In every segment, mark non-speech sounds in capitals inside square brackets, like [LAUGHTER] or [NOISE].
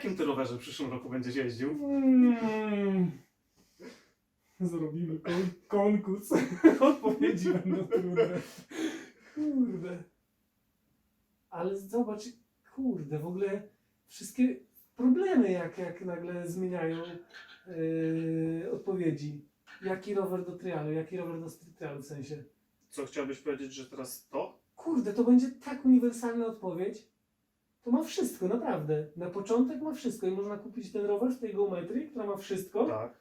Jakim ty rowerze w przyszłym roku będziesz jeździł? Mm. Zrobimy kon konkurs. [LAUGHS] Odpowiedzi będą trudne. Kurde. Ale zobacz, kurde, w ogóle wszystkie problemy, jak, jak nagle zmieniają yy, odpowiedzi. Jaki rower do trialu, jaki rower do street trialu w sensie. Co chciałbyś powiedzieć, że teraz to? Kurde, to będzie tak uniwersalna odpowiedź. To ma wszystko, naprawdę. Na początek ma wszystko i można kupić ten rower w tej geometrii, która ma wszystko, Tak.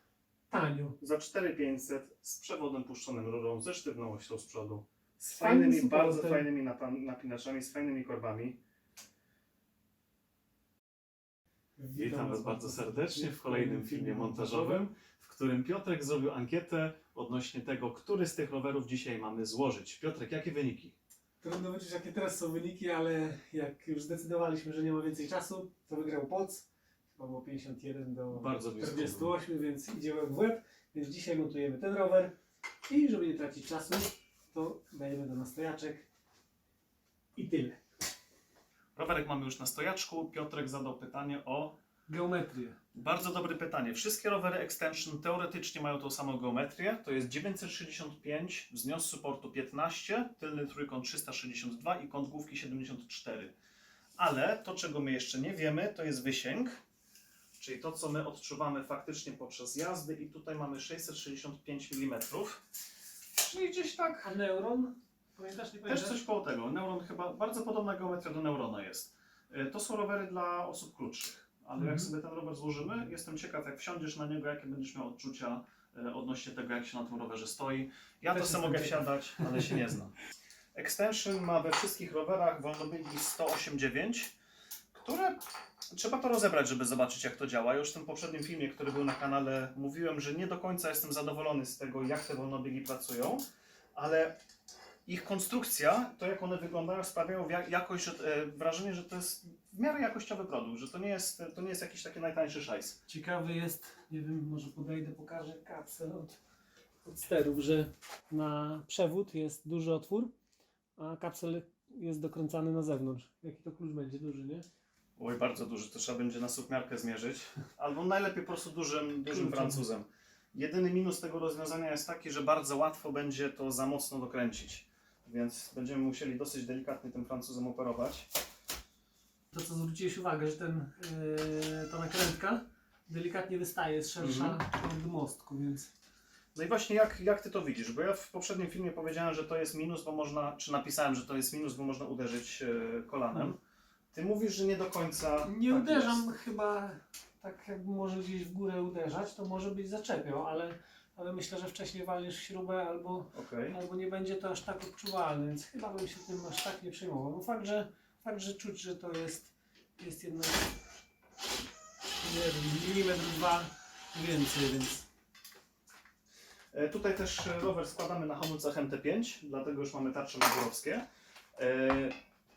tanio. Za 4500 z przewodem puszczonym rurą, ze sztywną oślą z przodu. Z Z fajnym fajnymi, bardzo supportem. fajnymi napa- napinaczami, z fajnymi korbami. Witam Was bardzo serdecznie w kolejnym filmie montażowym, w którym Piotrek zrobił ankietę odnośnie tego, który z tych rowerów dzisiaj mamy złożyć. Piotrek, jakie wyniki? Trudno wyczuć, jakie teraz są wyniki, ale jak już zdecydowaliśmy, że nie ma więcej czasu, to wygrał POC. Chyba było 51 do Bardzo blisko. 48, więc idzie łeb w łeb. Więc dzisiaj montujemy ten rower i żeby nie tracić czasu, to dajemy do nastojaczek i tyle. Rowerek mamy już na stojaczku. Piotrek zadał pytanie o Geometrię. Bardzo dobre pytanie. Wszystkie rowery Extension teoretycznie mają tą samą geometrię. To jest 965, wznios supportu 15, tylny trójkąt 362 i kąt główki 74. Ale to, czego my jeszcze nie wiemy, to jest wysięg, czyli to, co my odczuwamy faktycznie podczas jazdy i tutaj mamy 665 mm. Czyli gdzieś tak A Neuron? Pamiętasz, nie też pamiętasz? coś koło tego. Neuron chyba, bardzo podobna geometria do Neurona jest. Y, To są rowery dla osób krótszych, ale Mhm. jak sobie ten rower złożymy, jestem ciekaw, jak wsiądziesz na niego, jakie będziesz miał odczucia y, odnośnie tego, jak się na tym rowerze stoi. Ja Też to sobie mogę wsiadać, ale się nie znam. [LAUGHS] Extension ma we wszystkich rowerach wolnobiegi 108.9, które trzeba to rozebrać, żeby zobaczyć, jak to działa. Już w tym poprzednim filmie, który był na kanale, mówiłem, że nie do końca jestem zadowolony z tego, jak te wolnobiegi pracują, ale ich konstrukcja, to jak one wyglądają, sprawiają wia- jakoś, że, e, wrażenie, że to jest w miarę jakościowy produkt, że to nie jest, to nie jest jakiś taki najtańszy szajs. Ciekawy jest, nie wiem, może podejdę, pokażę kapsel od, od sterów, że na przewód jest duży otwór, a kapsel jest dokręcany na zewnątrz. Jaki to klucz będzie duży, nie? Oj, bardzo duży, to trzeba będzie na sukmiarkę zmierzyć. Albo najlepiej po prostu dużym, dużym. Francuzem. Jedyny minus tego rozwiązania jest taki, że bardzo łatwo będzie to za mocno dokręcić. Więc będziemy musieli dosyć delikatnie tym Francuzem operować. To co zwróciłeś uwagę, że ten, yy, ta nakrętka delikatnie wystaje, jest szersza od mostku, więc No i właśnie jak, jak ty to widzisz? Bo ja w poprzednim filmie powiedziałem, że to jest minus, bo można, czy napisałem, że to jest minus, bo można uderzyć e, kolanem. Ty mówisz, że nie do końca. nie tak uderzam jest. chyba tak jakby może gdzieś w górę uderzać, to może być zaczepią, ale, ale myślę, że wcześniej walniesz śrubę albo Okej. albo nie będzie to aż tak odczuwalne, więc chyba bym się tym aż tak nie przejmował. No fakt, że, fakt, że czuć, że to jest, jest jednak nie wiem, milimetr dwa więcej, więc E, Tutaj też e, rower składamy na hamulcach MT5, dlatego już mamy tarcze magurowskie. E,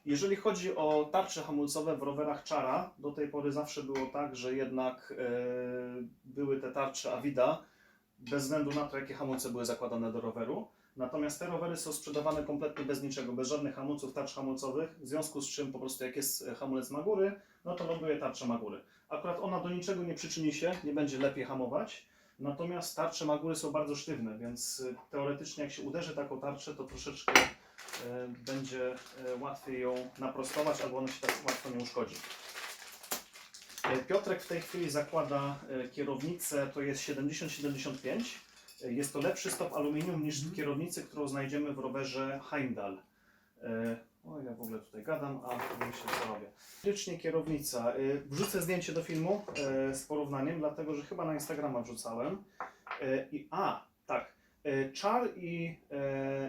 Jeżeli chodzi o tarcze hamulcowe w rowerach Czara, do tej pory zawsze było tak, że jednak e, były te tarcze Avida, bez względu na to, jakie hamulce były zakładane do roweru. Natomiast te rowery są sprzedawane kompletnie bez niczego, bez żadnych hamulców, tarcz hamulcowych, w związku z czym po prostu jak jest e, hamulec Magury, no to ląduje tarcza Magury. Akurat ona do niczego nie przyczyni się, nie będzie lepiej hamować, Natomiast tarcze Magury są bardzo sztywne, więc y, teoretycznie jak się uderzy taką tarczę, to troszeczkę e, będzie e, łatwiej ją naprostować, albo ona się tak łatwo nie uszkodzi. E, Piotrek w tej chwili zakłada e, kierownicę, to jest 70-75. E, Jest to lepszy stop aluminium niż Mhm. kierownicy, którą znajdziemy w rowerze Heimdall. O, ja w ogóle tutaj gadam, a myślę, co robię. Faktycznie kierownica. Wrzucę zdjęcie do filmu z porównaniem, dlatego że chyba na Instagrama wrzucałem. I a, tak. Char i,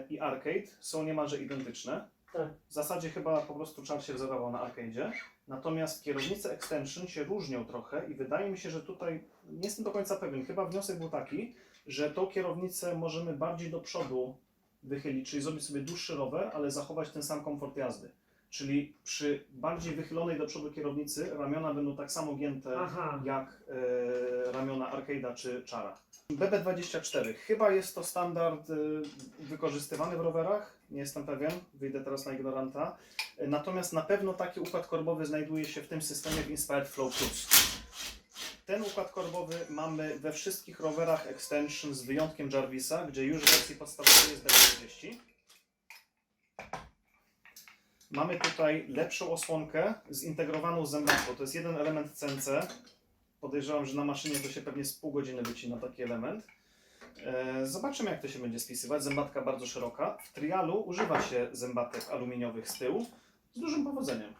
i Arcade są niemalże identyczne. Tak. W zasadzie chyba po prostu Char się wzorował na Arcade'zie. Natomiast kierownice Extension się różnią trochę i wydaje mi się, że tutaj nie jestem do końca pewien. Chyba wniosek był taki, że tą kierownicę możemy bardziej do przodu wychylić, czyli zrobić sobie dłuższy rower, ale zachować ten sam komfort jazdy. Czyli przy bardziej wychylonej do przodu kierownicy ramiona będą tak samo gięte Aha. jak e, ramiona Arcade'a czy Chara. BB24. Chyba jest to standard e, wykorzystywany w rowerach. Nie jestem pewien, wyjdę teraz na ignoranta. E, Natomiast na pewno taki układ korbowy znajduje się w tym systemie w Inspired Flow Plus. Ten układ korbowy mamy we wszystkich rowerach Extension z wyjątkiem Jarvisa, gdzie już w wersji podstawowej jest BB20. Mamy tutaj lepszą osłonkę zintegrowaną z zębatką. To jest jeden element CNC. Podejrzewam, że na maszynie to się pewnie z pół godziny wycina taki element. E, Zobaczymy, jak to się będzie spisywać. Zębatka bardzo szeroka. W trialu używa się zębatek aluminiowych z tyłu z dużym powodzeniem.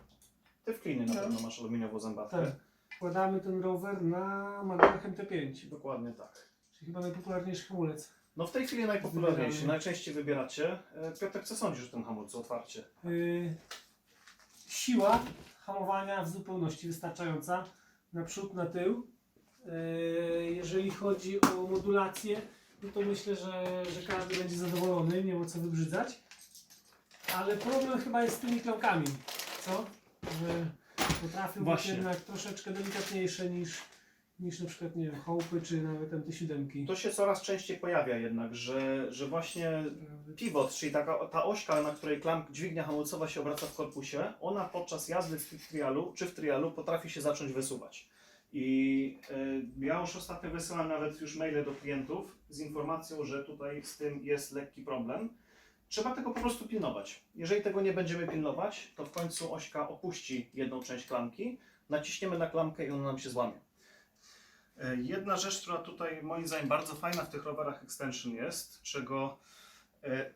Ty w klinie na Tak. pewno masz aluminiową zębatkę. Tak. Wkładamy ten rower na Magnach MT5, Dokładnie tak. czyli chyba najpopularniejszy hamulec. No w tej chwili najpopularniejsi, Wybieramy. najczęściej wybieracie. E, Piotrek, co sądzisz o tym hamulcu otwarcie? Yy, siła hamowania w zupełności wystarczająca. Na przód, na tył. Yy, jeżeli chodzi o modulację, no to myślę, że, że każdy będzie zadowolony, nie ma co wybrzydzać. Ale problem chyba jest z tymi klamkami, co? Że potrafią być Właśnie. jednak troszeczkę delikatniejsze niż, niż na przykład, nie wiem, hołpy czy nawet MT7. To się coraz częściej pojawia jednak, że, że właśnie pivot, czyli taka, ta ośka, na której klamp, dźwignia hamulcowa się obraca w korpusie, ona podczas jazdy w trialu czy w trialu potrafi się zacząć wysuwać. I y, ja już ostatnio wysyłam nawet już maile do klientów z informacją, że tutaj z tym jest lekki problem. Trzeba tego po prostu pilnować. Jeżeli tego nie będziemy pilnować, to w końcu ośka opuści jedną część klamki, naciśniemy na klamkę i ona nam się złamie. E, Jedna rzecz, która tutaj moim zdaniem bardzo fajna w tych rowerach Extension jest, czego e,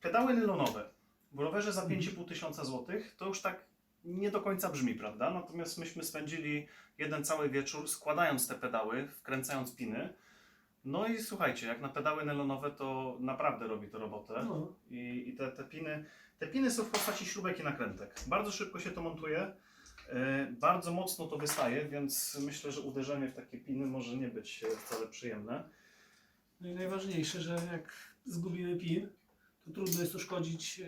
pedały nylonowe w rowerze za 5,5 tysiąca złotych to już tak nie do końca brzmi, prawda? Natomiast myśmy spędzili jeden cały wieczór składając te pedały, wkręcając piny. No i słuchajcie, jak na pedały nylonowe to naprawdę robi to robotę. No, I, i te, te, piny, te piny są w postaci śrubek i nakrętek. Bardzo szybko się to montuje, bardzo mocno to wystaje, więc myślę, że uderzenie w takie piny może nie być e, wcale przyjemne. No i najważniejsze, że jak zgubimy pin, to trudno jest uszkodzić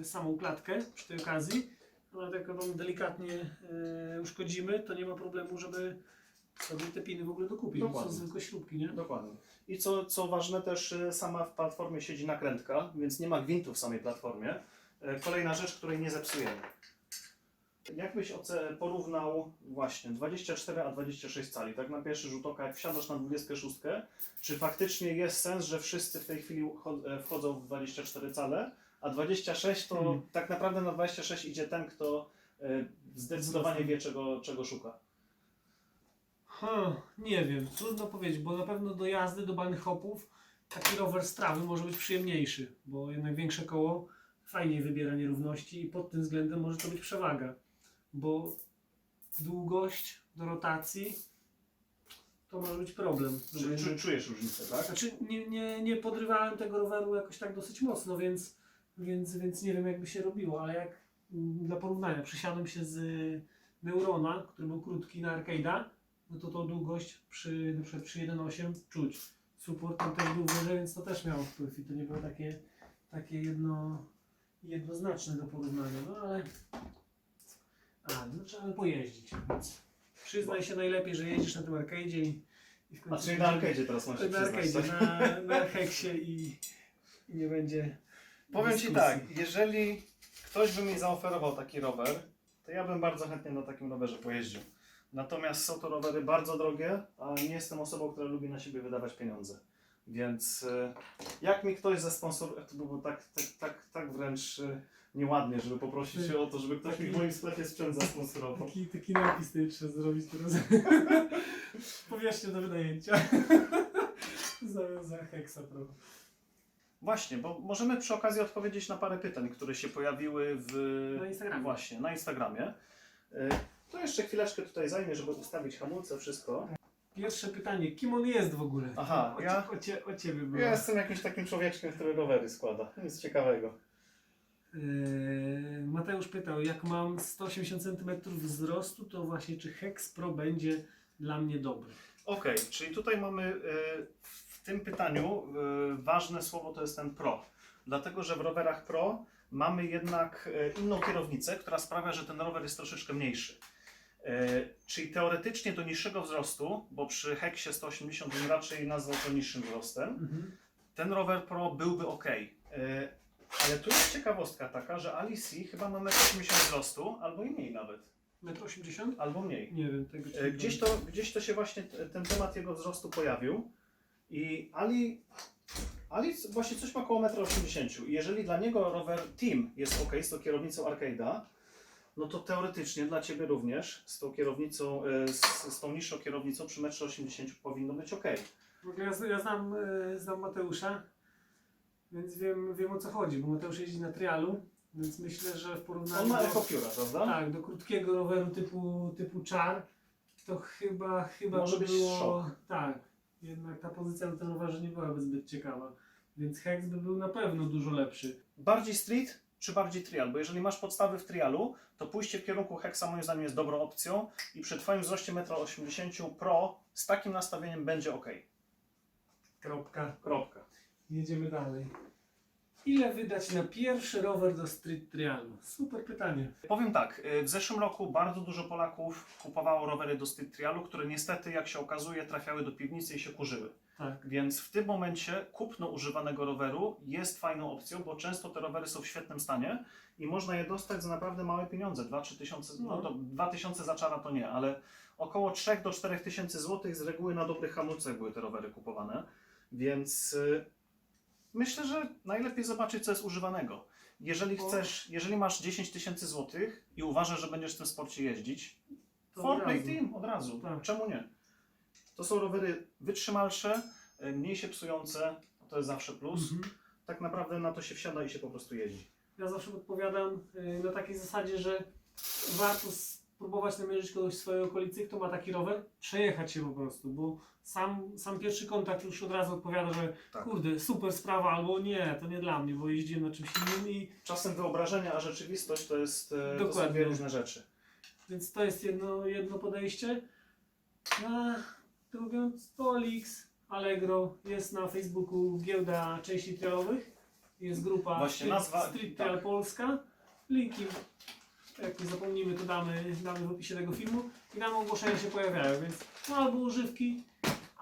e, samą klatkę przy tej okazji. Ale jak ją delikatnie e, uszkodzimy, to nie ma problemu, żeby sobie te piny w ogóle dokupić. To są Dokładnie. zwykłe śrubki, nie? Dokładnie. I co, co ważne, też e, sama w platformie siedzi nakrętka, więc nie ma gwintu w samej platformie. E, Kolejna rzecz, której nie zepsujemy. Jakbyś oce- porównał właśnie 24 a 26 cali, tak na pierwszy rzut oka, jak wsiadasz na 26, czy faktycznie jest sens, że wszyscy w tej chwili e, wchodzą w 24 cale, a 26 to Hmm. tak naprawdę na 26 idzie ten, kto e, zdecydowanie wie, czego, czego szuka. Ha, nie wiem, trudno powiedzieć, bo na pewno do jazdy, do banych hopów taki rower z trawy może być przyjemniejszy, bo jednak większe koło fajniej wybiera nierówności i pod tym względem może to być przewaga, bo długość do rotacji to może być problem. Czy, czujesz różnicę, tak? Znaczy nie, nie, nie podrywałem tego roweru jakoś tak dosyć mocno, więc, więc, więc nie wiem jakby się robiło, ale jak mm, dla porównania przesiadłem się z Neurona, który był krótki na Arcade'a, no to tą długość przy, na przykład przy 1.8 czuć. Support tam też był wyżej, więc to też miało wpływ i to nie było takie, takie jedno, jednoznaczne do porównania, no ale a, no trzeba by pojeździć, więc przyznaj się najlepiej, że jeździsz na tym Arcade'zie i, i w A końcu czyli na arcade'zie teraz masz się na przyznać, arcade'zie, tak? na, na heksie i, i nie będzie. Powiem Ci dyskusji. tak, jeżeli ktoś by mi zaoferował taki rower, to ja bym bardzo chętnie na takim rowerze pojeździł. Natomiast są to rowery bardzo drogie, a nie jestem osobą, która lubi na siebie wydawać pieniądze. Więc e, jak mi ktoś ze sponsorów, to by było tak, tak, tak, tak wręcz e, nieładnie, żeby poprosić się o to, żeby ktoś mi w moim sklepie sprzęt zasponsorował. Taki, taki napis tutaj trzeba zrobić teraz. [LAUGHS] Powierzchnia do wynajęcia. za, za heksa pro. Właśnie, bo możemy przy okazji odpowiedzieć na parę pytań, które się pojawiły w... Na Instagramie. Właśnie, na Instagramie. E, To jeszcze chwileczkę tutaj zajmie, żeby ustawić hamulce, wszystko. Pierwsze pytanie, kim on jest w ogóle? Aha, o, ja- o, cie, o ciebie było. Ja jestem jakimś takim człowieczkiem, który rowery składa. Nic ciekawego. Eee, Mateusz pytał, jak mam 180 cm wzrostu, to właśnie czy Hex Pro będzie dla mnie dobry? Okej, czyli tutaj mamy e, w tym pytaniu e, ważne słowo to jest ten pro. Dlatego, że w rowerach pro mamy jednak e, inną kierownicę, która sprawia, że ten rower jest troszeczkę mniejszy. E, Czyli teoretycznie do niższego wzrostu, bo przy Heksie 180 bym raczej nazwał to niższym wzrostem, Mhm. ten rower Pro byłby ok. Ale tu jest ciekawostka taka, że Alice chyba ma 1,80 m wzrostu, albo i mniej nawet, 1,80 m? albo mniej. Nie wiem, tego E, nie Gdzieś to, gdzieś to się właśnie ten temat jego wzrostu pojawił i Ali, Ali właśnie coś ma około 1,80 m. I jeżeli dla niego rower Team jest ok z tą kierownicą Arcade'a, no to teoretycznie dla Ciebie również z tą kierownicą, e, z, z tą niższą kierownicą przy 1,80 m powinno być ok. W ogóle ja, ja znam, e, znam Mateusza, więc wiem, wiem o co chodzi, bo Mateusz jeździ na trialu, więc myślę, że w porównaniu On ma do, ekopióra, prawda? tak, do krótkiego roweru typu, typu czar, to chyba, chyba Może by być było, szok. tak, jednak ta pozycja na tym rowerze nie byłaby zbyt ciekawa, więc Hex by był na pewno dużo lepszy. Bardziej street czy bardziej trial? Bo jeżeli masz podstawy w trialu, to pójście w kierunku Hexa moim zdaniem jest dobrą opcją i przy Twoim wzroście 1,80 m Pro z takim nastawieniem będzie ok. Kropka. Kropka. Jedziemy dalej. Ile wydać na pierwszy rower do street trialu? Super pytanie. Powiem tak, y, w zeszłym roku bardzo dużo Polaków kupowało rowery do street trialu, które niestety, jak się okazuje, trafiały do piwnicy i się kurzyły. Tak. Więc w tym momencie kupno używanego roweru jest fajną opcją, bo często te rowery są w świetnym stanie i można je dostać za naprawdę małe pieniądze. 2-3 tysiące, no No. to 2 tysiące za czara to nie, ale około 3 do 4 tysięcy złotych z reguły na dobrych hamulcach były te rowery kupowane. Więc y, myślę, że najlepiej zobaczyć, co jest używanego. Jeżeli Bo- chcesz, jeżeli masz 10 tysięcy złotych i uważasz, że będziesz w tym sporcie jeździć, To Ford od razu. Team od razu. Tak. Czemu nie? To są rowery wytrzymalsze, y, mniej się psujące, to jest zawsze plus. Mhm. Tak naprawdę na to się wsiada i się po prostu jeździ. Ja zawsze podpowiadam y, na takiej zasadzie, że warto spróbować namierzyć kogoś w swojej okolicy, kto ma taki rower, przejechać się po prostu, bo sam, sam pierwszy kontakt już od razu odpowiada, że Tak. kurde, super sprawa, albo nie, to nie dla mnie, bo jeździłem na czymś innym i Czasem wyobrażenia, a rzeczywistość to, jest, e, to są Dokładnie. dwie różne rzeczy. Więc to jest jedno, jedno podejście. A drugą to Olix, Allegro, jest na Facebooku giełda części trialowych, jest grupa Właśnie Street- nazwa- Street tak. Polska. Linki, jak nie zapomnimy, to damy, damy w opisie tego filmu i tam ogłoszenia się pojawiają, więc no, albo używki,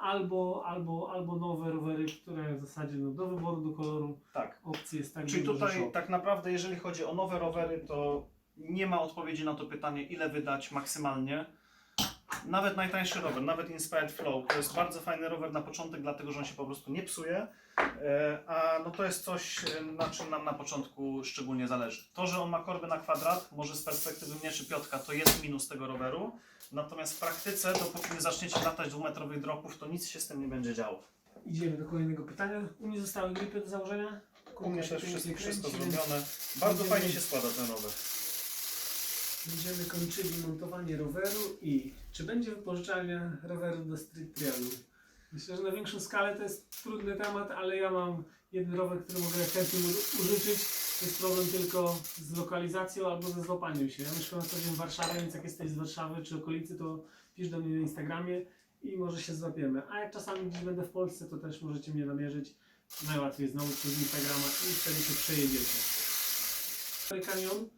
albo, albo, albo nowe rowery, które w zasadzie no, do wyboru, do koloru Tak. opcji jest tak Czyli dużo, że tutaj szok. tak naprawdę, jeżeli chodzi o nowe rowery, to nie ma odpowiedzi na to pytanie, ile wydać maksymalnie. Nawet najtańszy rower, nawet Inspired Flow, to jest bardzo fajny rower na początek, dlatego że on się po prostu nie psuje, e, a no to jest coś, e, na czym nam na początku szczególnie zależy. To, że on ma korby na kwadrat, może z perspektywy mnie czy Piotka, to jest minus tego roweru, natomiast w praktyce, dopóki nie zaczniecie latać dwumetrowych dropów, to nic się z tym nie będzie działo. Idziemy do kolejnego pytania. U mnie zostały gripy do założenia. U mnie też wszystko, wszystko zrobione. Bardzo fajnie się składa ten rower. Będziemy kończyli montowanie roweru i czy będzie wypożyczalnia roweru do street trialu? Myślę, że na większą skalę to jest trudny temat, ale ja mam jeden rower, który mogę chętnie użyczyć. Jest problem tylko z lokalizacją albo ze złapaniem się. Ja mieszkam na co w Warszawie, więc jak jesteś z Warszawy czy okolicy, to pisz do mnie na Instagramie i może się złapiemy. A jak czasami gdzieś będę w Polsce, to też możecie mnie namierzyć. Najłatwiej znowu przez Instagrama i wtedy się przejedziecie. Kanion,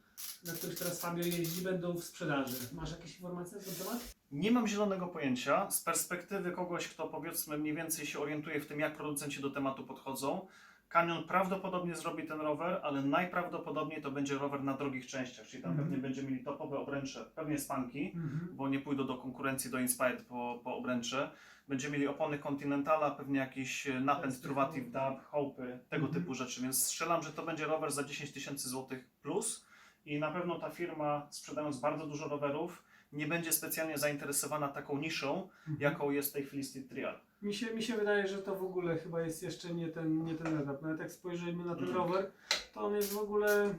na których teraz Fabio jeździ, będą w sprzedaży. Masz jakieś informacje na ten temat? Nie mam zielonego pojęcia. Z perspektywy kogoś, kto powiedzmy mniej więcej się orientuje w tym, jak producenci do tematu podchodzą, Canyon prawdopodobnie zrobi ten rower, ale najprawdopodobniej to będzie rower na drogich częściach, czyli tam Mhm. pewnie będzie mieli topowe obręcze, pewnie spanki, bo nie pójdą do konkurencji do Inspired po, po obręcze. Będziemy mieli opony Continentala, pewnie jakiś e, napęd Jasne. Truvativ Dub, Hope'y, tego Mhm. typu rzeczy, więc strzelam, że to będzie rower za 10 tysięcy złotych plus i na pewno ta firma sprzedając bardzo dużo rowerów nie będzie specjalnie zainteresowana taką niszą, Mhm. jaką jest w tej chwili Street Trial. Mi się, mi się wydaje, że to w ogóle chyba jest jeszcze nie ten, nie ten etap. Nawet jak spojrzymy na ten Mhm. rower, to on jest w ogóle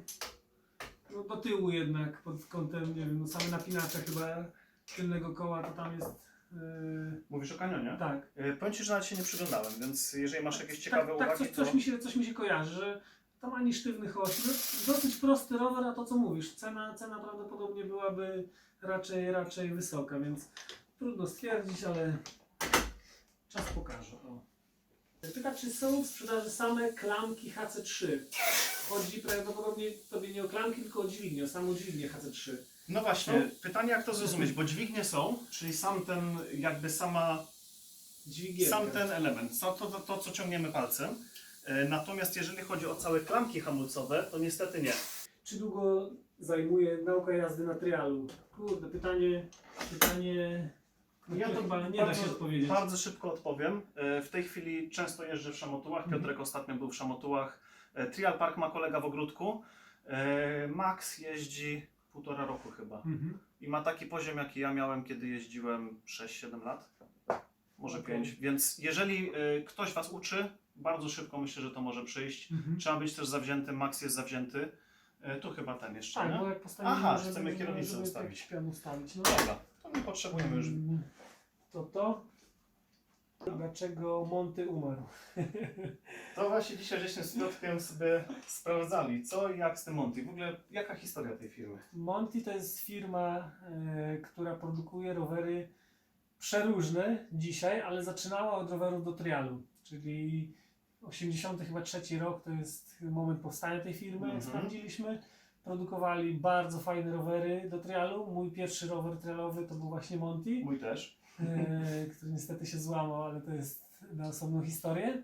no, do tyłu jednak pod kątem, nie wiem, no same napinacze chyba tylnego koła to tam jest. Yy, Mówisz o kanionie? tak. E, Powiem Ci, że nawet się nie przyglądałem, więc jeżeli masz jakieś ciekawe tak, uwagi, tak coś, to... coś, mi się, coś mi się kojarzy, że tam ani sztywnych. No, dosyć prosty rower, a to co mówisz, cena, cena prawdopodobnie byłaby raczej, raczej wysoka, więc trudno stwierdzić, ale czas pokaże. O. Pyta, czy są w sprzedaży same klamki HC3? Chodzi prawdopodobnie tobie nie o klamki, tylko o dźwignię, o samą dźwignię HC3. No właśnie, pytanie jak to zrozumieć, bo dźwignie są, czyli sam ten, jakby sama, sam ten element, to, to, to, to co ciągniemy palcem. E, Natomiast jeżeli chodzi o całe klamki hamulcowe, to niestety nie. Czy długo zajmuje nauka jazdy na trialu? Kurde, pytanie, pytanie... Ja to chyba nie da się odpowiedzieć. Bardzo szybko odpowiem. E, W tej chwili często jeżdżę w Szamotułach. Mhm. Piotrek ostatnio był w Szamotułach. E, Trial Park ma kolega w ogródku. Max jeździ półtora roku chyba. Mhm. I ma taki poziom, jaki ja miałem, kiedy jeździłem 6-7 lat. Może. 5. Więc jeżeli e, ktoś Was uczy, bardzo szybko myślę, że to może przyjść. Mhm. Trzeba być też zawziętym. Max jest zawzięty. E, Tu chyba ten jeszcze, Tak, nie? bo jak postawimy, Aha, żeby, chcemy kierownicę żeby ustawić. pion ustawić. No, Dobra, to nie potrzebujemy już. Mm, To to? Dlaczego Monty umarł? [LAUGHS] To właśnie dzisiaj żeśmy z Piotrkiem sobie sprawdzali, co i jak z tym Monty. W ogóle jaka historia tej firmy? Monty to jest firma, e, która produkuje rowery przeróżne dzisiaj, ale zaczynała od rowerów do trialu, czyli 80 chyba trzeci rok to jest moment powstania tej firmy, jak Mhm. sprawdziliśmy. Produkowali bardzo fajne rowery do trialu. Mój pierwszy rower trialowy to był właśnie Monty, Mój też. e, który niestety się złamał, ale to jest na osobną historię.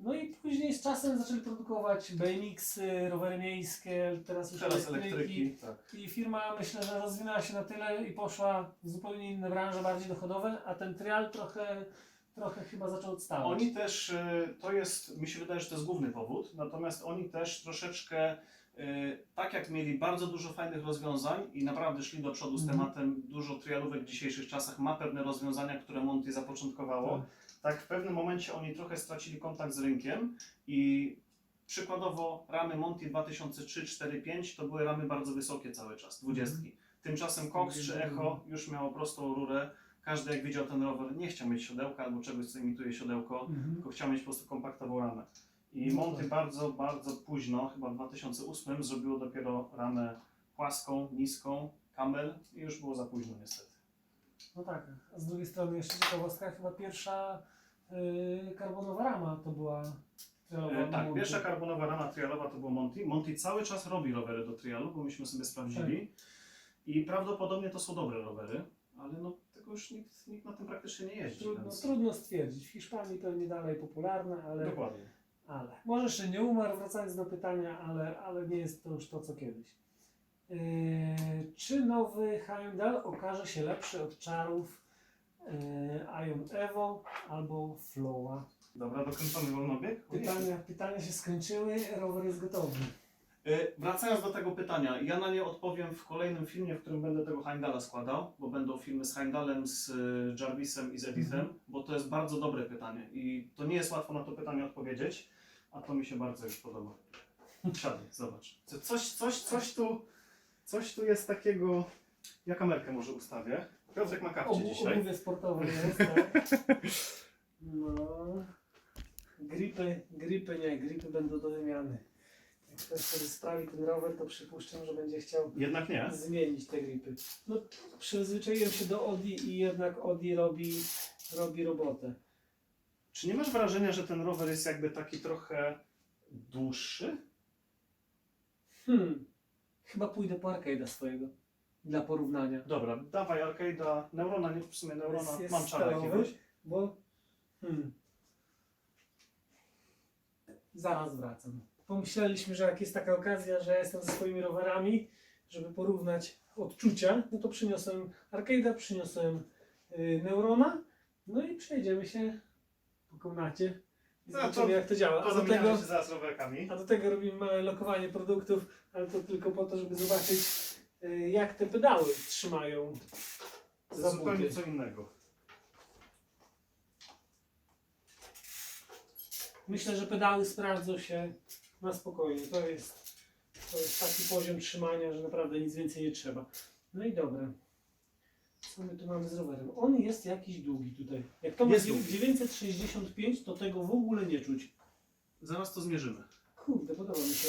No i później z czasem zaczęli produkować BMX-y, rowery miejskie, teraz już Teraz elektryki. Tak. i firma myślę, że rozwinęła się na tyle i poszła w zupełnie inne branże, bardziej dochodowe, a ten trial trochę, trochę chyba zaczął odstawać. Oni też, y, to jest, mi się wydaje, że to jest główny powód, natomiast oni też troszeczkę, y, tak jak mieli bardzo dużo fajnych rozwiązań i naprawdę szli do przodu z Mhm. tematem, dużo trialówek w dzisiejszych czasach ma pewne rozwiązania, które Monty zapoczątkowało, Tak. Tak w pewnym momencie oni trochę stracili kontakt z rynkiem i przykładowo ramy Monty 2003, 4, 5 to były ramy bardzo wysokie cały czas, 20. Mhm. Tymczasem Cox czy Echo już miało prostą rurę. Każdy jak widział ten rower nie chciał mieć siodełka albo czegoś co imituje siodełko, Mhm. tylko chciał mieć po prostu kompaktową ramę. I No Monty tak. bardzo, bardzo późno, chyba w 2008 zrobiło dopiero ramę płaską, niską, camel i już było za późno niestety. No tak, a z drugiej strony jeszcze ciekawostka, chyba pierwsza yy, karbonowa rama to była trialowa. E, tak, Monty. pierwsza karbonowa rama trialowa to było Monty. Monty cały czas robi rowery do trialu, bo myśmy sobie sprawdzili. I prawdopodobnie to są dobre rowery, ale no tego już nikt, nikt na tym praktycznie nie jeździ. Trudno, więc... trudno stwierdzić. W Hiszpanii pewnie dalej popularne, ale, Dokładnie. ale. Może jeszcze nie umarł, wracając do pytania, ale, ale nie jest to już to, co kiedyś. Yy, czy nowy Heimdall okaże się lepszy od czarów yy, Ion Evo albo Flowa? Dobra, dokręcamy wolnobieg? Pytania, pytania się skończyły, rower jest gotowy. E, Wracając do tego pytania, ja na nie odpowiem w kolejnym filmie, w którym będę tego Heimdalla składał, bo będą filmy z Heimdallem, z e, Jarvisem i z Edithem, Mhm. bo to jest bardzo dobre pytanie i to nie jest łatwo na to pytanie odpowiedzieć, a to mi się bardzo już podoba. Siadaj, zobacz. Co- Coś, coś, coś tu, coś tu jest takiego, ja kamerkę może ustawię. Piotrek ma kapcie dzisiaj. obuwie [LAUGHS] sportowe jest, tak? No. Gripy, gripy nie, gripy będą do wymiany. Jak ktoś sobie sprawi ten rower, to przypuszczam, że będzie chciał Jednak nie. zmienić te gripy. No, przyzwyczaiłem się do Odi i jednak Odi robi, robi robotę. Czy nie masz wrażenia, że ten rower jest jakby taki trochę dłuższy? Hmm, chyba pójdę po arcade'a swojego, dla porównania. Dobra, dawaj Arcade'a, Neurona, nie w sumie Neurona, Jest- jest mam stalowy. jakiegoś. Bo. Hmm. Zaraz wracam. Pomyśleliśmy, że jak jest taka okazja, że jestem ze swoimi rowerami, żeby porównać odczucia, no to przyniosłem Arcade'a, przyniosłem y, Neurona, no i przejdziemy się po komnacie i No zobaczymy to- jak to działa. A do, Pozamieniamy tego, się zaraz rowerkami. a do tego robimy małe lokowanie produktów, ale to tylko po to, żeby zobaczyć jak te pedały trzymają za zupełnie buty. co innego. Myślę, że pedały sprawdzą się na spokojnie. To jest, to jest taki poziom trzymania, że naprawdę nic więcej nie trzeba. No i dobra. Co my tu mamy z rowerem? On jest jakiś długi tutaj. Jak to Jest będzie długi. 965, to tego w ogóle nie czuć. Zaraz to zmierzymy. Kurde, podoba mi się.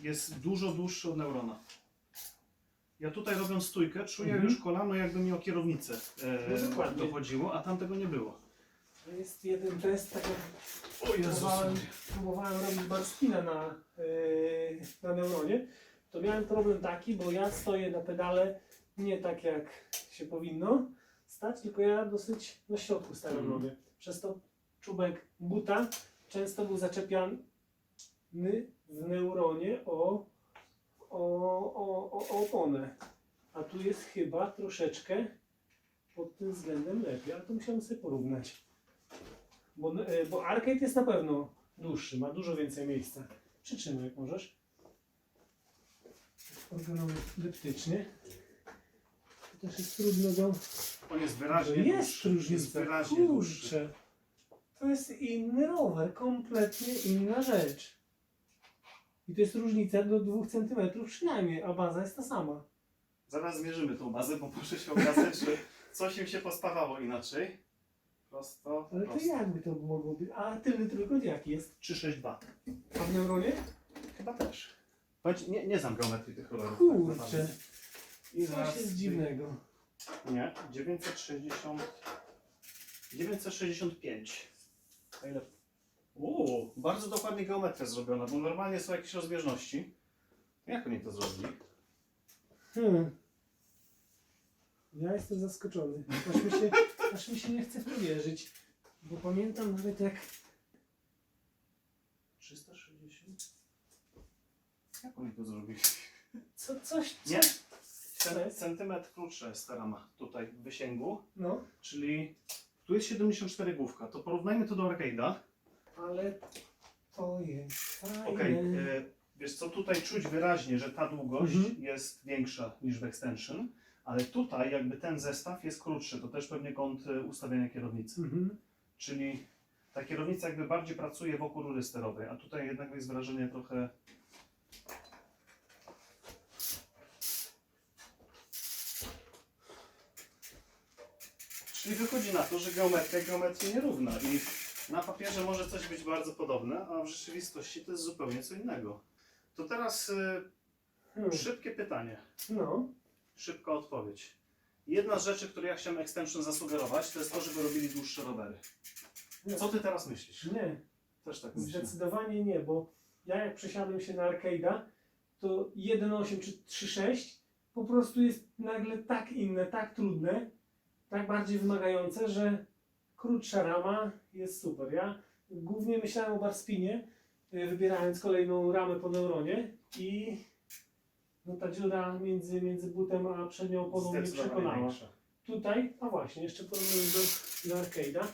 Jest dużo dłuższy od Neurona. Ja tutaj robiąc stójkę, czuję Mhm. już kolano jakby mi o kierownicę e, No dokładnie. dochodziło, a tam tego nie było. To jest jeden test, tak jak O próbowałem, próbowałem robić barspina na, yy, na neuronie, to miałem problem taki, bo ja stoję na pedale nie tak jak się powinno stać, tylko ja dosyć na środku stałem Mhm. nogę. Przez to czubek buta często był zaczepiany w neuronie o, o, o, o, o oponę. A tu jest chyba troszeczkę pod tym względem lepiej, ale to musiałem sobie porównać. Bo, e, bo arcade jest na pewno dłuższy, ma dużo więcej miejsca. Przyczyny, jak możesz. Organoleptycznie. To też jest trudno do... On jest wyraźnie jest dłuższy. Jest różnica. wyraźnie. Kurczę. To jest inny rower, kompletnie inna rzecz. I to jest różnica do 2 cm przynajmniej, a baza jest ta sama. Zaraz zmierzymy tą bazę, bo może się okazać, że coś im się pospawało inaczej. Prosto, Ale to prosto. jakby to mogło być? A tylny trójkąt jaki jest? 362. A w neuronie? Chyba też. Powiedz, nie, nie znam geometrii tych rowerów. tak Kurczę. I Coś jest dziwnego. Nie, 960. 965. A ile? Uuu, bardzo dokładnie geometria zrobiona, bo normalnie są jakieś rozbieżności. Jak oni to zrobili? Hmm. Ja jestem zaskoczony. Aż mi, się, [LAUGHS] aż mi się nie chce w to wierzyć. Bo pamiętam nawet jak 360? Jak oni to zrobili? co, coś, Nie. coś. Cen, centymetr krótsza jest ta rama tutaj w wysięgu, No, czyli tu jest 74 główka. To porównajmy to do arcade'a. Ale to jest fajne. Okej, e, wiesz co, tutaj czuć wyraźnie, że ta długość Mhm. jest większa niż w extension, ale tutaj jakby ten zestaw jest krótszy, to też pewnie kąt e, ustawiania kierownicy. Mhm. Czyli ta kierownica jakby bardziej pracuje wokół rury sterowej, a tutaj jednak jest wrażenie trochę... Czyli wychodzi na to, że geometria geometrii nierówna i na papierze może coś być bardzo podobne, a w rzeczywistości to jest zupełnie co innego. To teraz y, Hmm. szybkie pytanie, No, szybka odpowiedź. Jedna z rzeczy, które ja chciałem Extension zasugerować, to jest to, żeby robili dłuższe rowery. nie. Co ty teraz myślisz? nie. Też tak myślę. Zdecydowanie nie, bo ja jak przesiadłem się na arcade'a, to 1.8 czy 3.6 po prostu jest nagle tak inne, tak trudne, tak bardziej wymagające, że krótsza rama jest super. Ja głównie myślałem o barspinie, y, wybierając kolejną ramę po neuronie i no ta dziura między, między butem a przednią oponą mnie przekonała. większa. Tutaj, a właśnie, jeszcze porównując do, do arcade'a.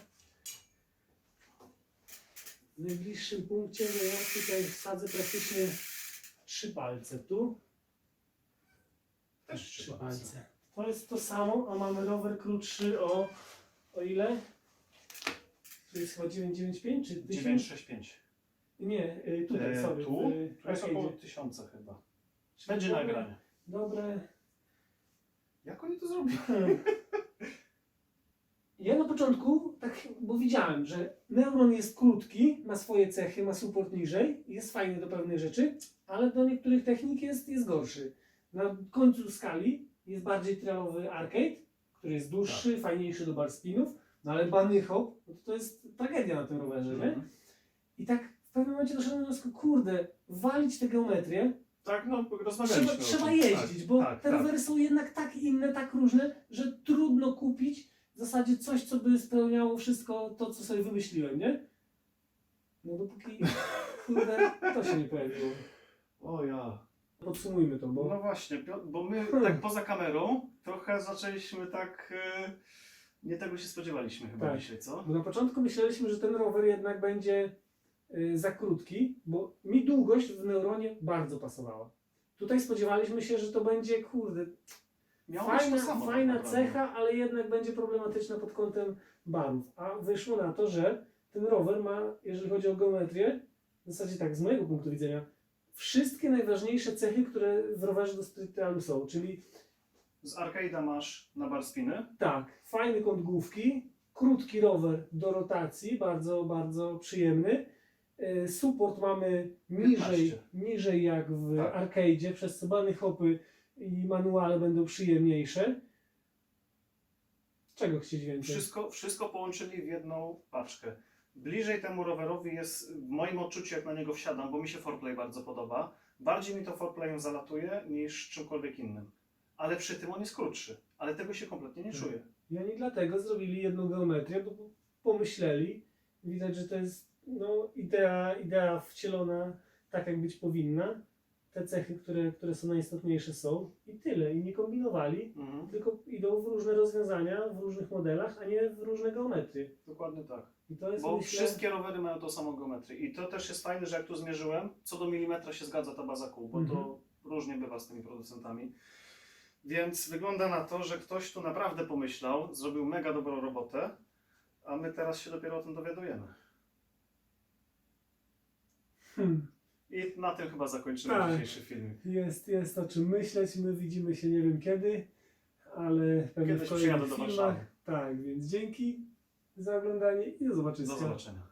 W najbliższym punkcie, no ja tutaj wsadzę praktycznie trzy palce. Tu Też trzy palce. To jest to samo, a mamy rower krótszy o, o ile? Tu jest chyba 995 czy 1000? 965. Nie, y, tutaj E, sobie. tu? w To jest arcade'zie. około 1000 chyba. Czyli Będzie dobre- nagranie. Dobre. Jak oni to zrobili? [LAUGHS] Ja na początku, tak, bo widziałem, że neuron jest krótki, ma swoje cechy, ma support niżej, jest fajny do pewnych rzeczy, ale do niektórych technik jest, jest gorszy. Na końcu skali jest bardziej trailowy arcade, który jest dłuższy, fajniejszy do bar spinów, no ale hop, no to, to jest tragedia na tym rowerze, nie? Mhm. I tak w pewnym momencie doszedłem do wniosku, kurde, walić tę geometrię, Tak, no rozmawialiśmy trzeba, o tym. trzeba jeździć, tak, bo tak, te tak. rowery są jednak tak inne, tak różne, że trudno kupić w zasadzie coś, co by spełniało wszystko to, co sobie wymyśliłem, nie? No dopóki, [LAUGHS] kurde, to się nie pojawiło. O ja. Podsumujmy to, bo No właśnie, Pio- bo my Hmm. tak poza kamerą trochę zaczęliśmy tak... e, Nie tego się spodziewaliśmy chyba Tak. dzisiaj, co? Bo na początku myśleliśmy, że ten rower jednak będzie y, za krótki, bo mi długość w neuronie bardzo pasowała. Tutaj spodziewaliśmy się, że to będzie, kurde, Miało być fajna, to samo tak fajna naprawdę. cecha, ale jednak będzie problematyczna pod kątem barów. A wyszło na to, że ten rower ma, jeżeli chodzi o geometrię, w zasadzie tak, z mojego punktu widzenia, wszystkie najważniejsze cechy, które w rowerze do street trialu są, czyli Z arcade'a masz na bar spiny. tak, fajny kąt główki, krótki rower do rotacji, bardzo, bardzo przyjemny. Y, Support mamy niżej, 15. niżej jak w Tak. arcade'zie, przez co bany hopy i manuale będą przyjemniejsze. Czego chcieć więcej? Wszystko, wszystko połączyli w jedną paczkę. Bliżej temu rowerowi jest w moim odczuciu, jak na niego wsiadam, bo mi się foreplay bardzo podoba. Bardziej mi to foreplayem zalatuje niż czymkolwiek innym. Ale przy tym on jest krótszy. Ale tego się kompletnie nie czuję. I oni dlatego zrobili jedną geometrię, bo pomyśleli, widać, że to jest no, idea, idea wcielona tak, jak być powinna. Te cechy, które, które są najistotniejsze są i tyle. I nie kombinowali, Mhm. tylko idą w różne rozwiązania, w różnych modelach, a nie w różne geometrie. Dokładnie tak. I to jest Bo myślę, wszystkie rowery mają tą samą geometrię. I to też jest fajne, że jak tu zmierzyłem, co do milimetra się zgadza ta baza kół, bo Mhm. to różnie bywa z tymi producentami. Więc wygląda na to, że ktoś tu naprawdę pomyślał, zrobił mega dobrą robotę, a my teraz się dopiero o tym dowiadujemy. Hmm, I na tym chyba zakończymy Tak. dzisiejszy film. jest, jest o czym myśleć. My widzimy się nie wiem kiedy, ale pewnie Kiedyś w kolejnych przyjadę do filmach. Warszawy. Tak, więc dzięki za oglądanie i do zobaczenia. Do zobaczenia.